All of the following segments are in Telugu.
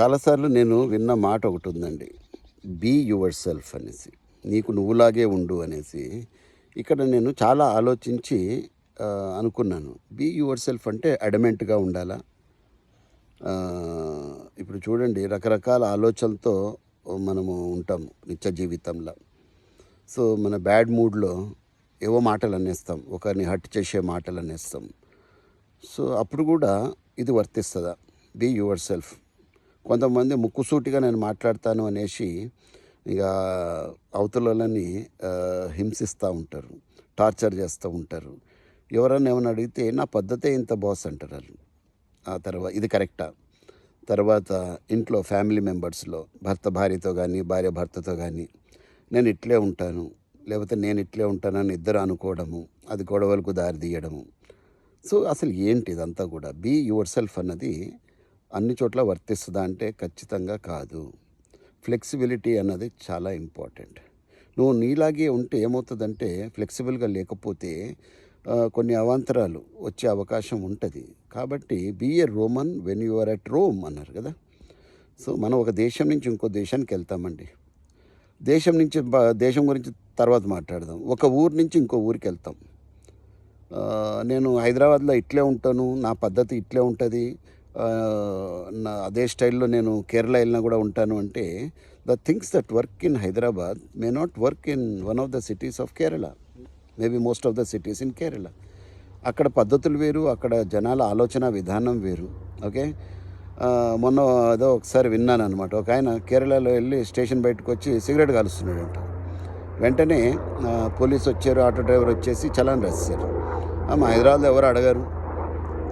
చాలాసార్లు నేను విన్న మాట ఒకటి ఉందండి బీ యువర్ సెల్ఫ్ అనేసి. నీకు నువ్వులాగే ఉండు అనేసి. ఇక్కడ నేను చాలా ఆలోచించి అనుకున్నాను. బీ యువర్ సెల్ఫ్ అంటే అడమెంట్గా ఉండాలా? ఇప్పుడు చూడండి రకరకాల ఆలోచనలతో మనము ఉంటాము నిత్య జీవితంలో. సో మన బ్యాడ్ మూడ్లో ఏవో మాటలు అనేస్తాం ఒకరిని హర్ట్ చేసే మాటలు అనేస్తాం సో అప్పుడు కూడా ఇది వర్తిస్తుందా? బీ యువర్ సెల్ఫ్ కొంతమంది ముక్కుసూటిగా నేను మాట్లాడతాను అనేసి ఇక అవతలని హింసిస్తూ ఉంటారు టార్చర్ చేస్తూ ఉంటారు. ఎవరన్నా ఏమైనా అడిగితే నా పద్ధతే ఇంత బాస్ అంటారు వాళ్ళు. ఆ తర్వాత ఇది కరెక్టా? తర్వాత ఇంట్లో ఫ్యామిలీ మెంబర్స్లో భర్త భార్యతో కానీ భార్య భర్తతో కానీ నేను ఇట్లే ఉంటాను లేకపోతే నేను ఇట్లే ఉంటానని ఇద్దరు అనుకోవడము అది గొడవలకు దారి తీయడము. సో అసలు ఏంటి ఇదంతా కూడా? బీ యువర్ సెల్ఫ్ అన్నది అన్ని చోట్ల వర్తిస్తుందా అంటే ఖచ్చితంగా కాదు. ఫ్లెక్సిబిలిటీ అన్నది చాలా ఇంపార్టెంట్. నువ్వు నీలాగే ఉంటే ఏమవుతుందంటే ఫ్లెక్సిబుల్గా లేకపోతే కొన్ని అవాంతరాలు వచ్చే అవకాశం ఉంటుంది. కాబట్టి be a Roman when you are at Rome అన్నారు కదా. సో మనం ఒక దేశం నుంచి ఇంకో దేశానికి వెళ్తామండి. దేశం నుంచి దేశం గురించి తర్వాత మాట్లాడదాం. ఒక ఊరు నుంచి ఇంకో ఊరికి వెళ్తాం. నేను హైదరాబాద్లో ఇట్లే ఉంటాను నా పద్ధతి ఇట్లే ఉంటుంది నా అదే స్టైల్లో నేను కేరళ వెళ్ళినా కూడా ఉంటాను అంటే the things that work in Hyderabad may not work in one of the cities of Kerala. Maybe most of the cities in Kerala. అక్కడ పద్ధతులు వేరు అక్కడ జనాల ఆలోచన విధానం వేరు. ఓకే? మొన్న ఏదో ఒకసారి విన్నాను అనమాట ఒక ఆయన కేరళలో వెళ్ళి స్టేషన్ బయటకు వచ్చి సిగరెట్ కాలుస్తున్నాడంట. వెంటనే పోలీసు వచ్చారు ఆటో డ్రైవర్ వచ్చేసి చలాన్ రాశారు మా హైదరాబాద్లో ఎవరు అడగారు?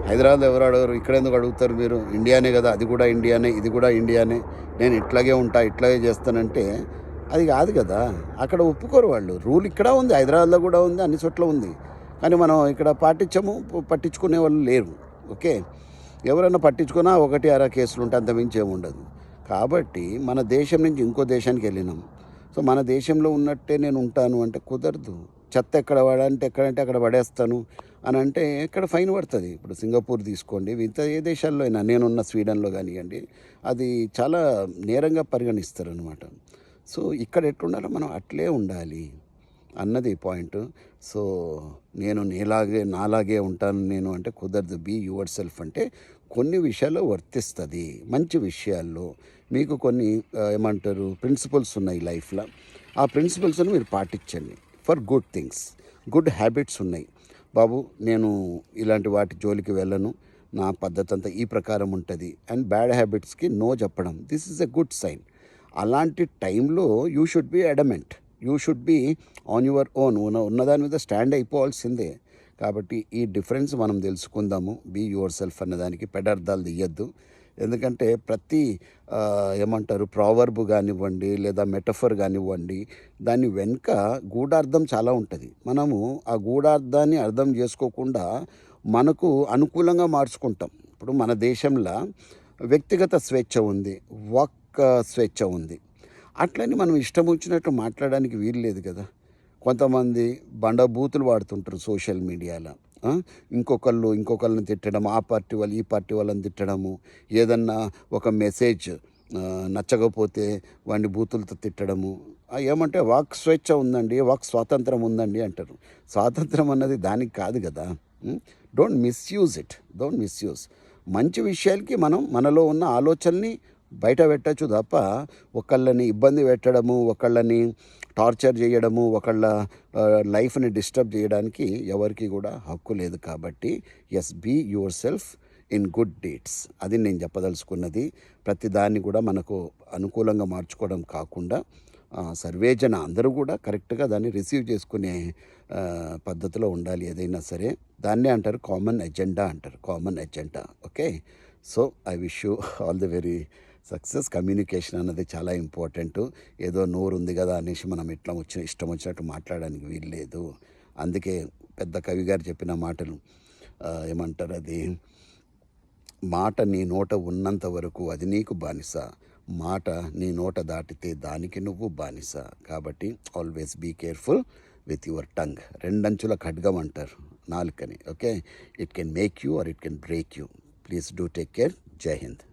హైదరాబాద్లో ఎవరు అడగరు ఇక్కడ ఎందుకు అడుగుతారు మీరు? ఇండియానే కదా అది కూడా ఇండియానే ఇది కూడా ఇండియానే. నేను ఇట్లాగే ఉంటా ఇట్లాగే చేస్తానంటే అది కాదు కదా. అక్కడ ఒప్పుకోరు వాళ్ళు. రూల్ ఇక్కడ ఉంది హైదరాబాద్లో కూడా ఉంది అన్ని చోట్ల ఉంది. కానీ మనం ఇక్కడ పాటించము పట్టించుకునే వాళ్ళు లేరు. ఓకే? ఎవరైనా పట్టించుకున్నా ఒకటి అర కేసులు ఉంటే అంతమించి ఏముండదు కాబట్టి మన దేశం నుంచి ఇంకో దేశానికి వెళ్ళినాం. సో మన దేశంలో ఉన్నట్టే నేను ఉంటాను అంటే కుదరదు. చెత్త ఎక్కడ పడంటే ఎక్కడంటే అక్కడ పడేస్తాను అని అంటే ఎక్కడ ఫైన్ పడుతుంది. ఇప్పుడు సింగపూర్ తీసుకోండి మిగతా ఏ దేశాల్లో అయినా నేనున్న స్వీడన్లో కానివ్వండి అది చాలా నేరంగా పరిగణిస్తారు అనమాట సో ఇక్కడ ఎట్లుండాలో మనం అట్లే ఉండాలి అన్నది పాయింట్. సో నేను నీలాగే నాలాగే ఉంటాను నేను అంటే కుదరదు. బీ యువర్ సెల్ఫ్ అంటే కొన్ని విషయాల్లో వర్తిస్తుంది. మంచి విషయాల్లో. మీకు కొన్ని ఏమంటారు ప్రిన్సిపల్స్ ఉన్నాయి లైఫ్లో. ఆ ప్రిన్సిపల్స్ని మీరు పాటించండి. For good things. Good habits ఉన్నాయి. బాబు నేను ఇలాంటి వాటి జోలికి వెళ్ళను. నా పద్ధతి అంతా ఈ ప్రకారం ఉంటుంది. అండ్ బ్యాడ్ హ్యాబిట్స్కి నో చెప్పడం. This is a good sign. అలాంటి టైంలో you should be adamant. You should be on your own. ఉన్న ఉన్నదాని మీద స్టాండ్ అయిపోవాల్సిందే. కాబట్టి ఈ డిఫరెన్స్ మనం తెలుసుకుందాము. బీ యువర్ సెల్ఫ్ అన్నదానికి పెడార్థాలు తీయద్దు. ఎందుకంటే ప్రతి ఏమంటారు ప్రావర్బ్ కానివ్వండి లేదా మెటఫర్ కానివ్వండి దాని వెనుక గూఢార్థం చాలా ఉంటుంది. మనము ఆ గూఢార్థాన్ని అర్థం చేసుకోకుండా మనకు అనుకూలంగా మార్చుకుంటాం. ఇప్పుడు మన దేశంలో వ్యక్తిగత స్వేచ్ఛ ఉంది వాక్ స్వేచ్ఛ ఉంది. అట్లని మనం ఇష్టం వచ్చినట్టు మాట్లాడడానికి వీలు లేదు కదా. కొంతమంది బండ బూతులు వాడుతుంటారు సోషల్ మీడియాలో. ఇంకొకళ్ళు ఇంకొకళ్ళని తిట్టడం ఆ పార్టీ వాళ్ళు ఈ పార్టీ వాళ్ళని తిట్టడము ఏదన్నా ఒక మెసేజ్ నచ్చకపోతే వాడిని బూతులతో తిట్టడము ఏమంటే వాక్ స్వేచ్ఛ ఉందండి వాక్ స్వాతంత్రం ఉందండి అంటారు. స్వాతంత్రం అన్నది దానికి కాదు కదా don't misuse it don't misuse మంచి విషయాలకి మనం మనలో ఉన్న ఆలోచనని బయట పెట్టచ్చు తప్ప ఒకళ్ళని ఇబ్బంది పెట్టడము ఒకళ్ళని టార్చర్ చేయడము ఒకళ్ళ లైఫ్ని డిస్టర్బ్ చేయడానికి ఎవరికి కూడా హక్కు లేదు కాబట్టి yes be yourself in good dates అది నేను చెప్పదలుచుకున్నది. ప్రతి దాన్ని కూడా మనకు అనుకూలంగా మార్చుకోవడం కాకుండా సర్వేజన అందరూ కూడా కరెక్ట్గా దాన్ని రిసీవ్ చేసుకునే పద్ధతిలో ఉండాలి ఏదైనా సరే. దాన్నే అంటారు కామన్ ఎజెండా అంటారు. Common agenda okay? So I wish you all the very success communication అన్నది చాలా ఇంపార్టెంట్. ఏదో నోరు ఉంది కదా అనేసి మనం ఇట్లా వచ్చిన ఇష్టం వచ్చినట్టు మాట్లాడడానికి వీలు లేదు అందుకే పెద్ద కవి గారు చెప్పిన మాటలు ఏమంటారు అది? మాట నీ నోట ఉన్నంత వరకు అది నీకు బానిస. మాట నీ నోట దాటితే దానికి నువ్వు బానిస. కాబట్టి always be careful with your tongue రెండంచుల ఖడ్గం అంటారు నాలుకని. Okay? It can make you or it can break you please do take care జై హింద్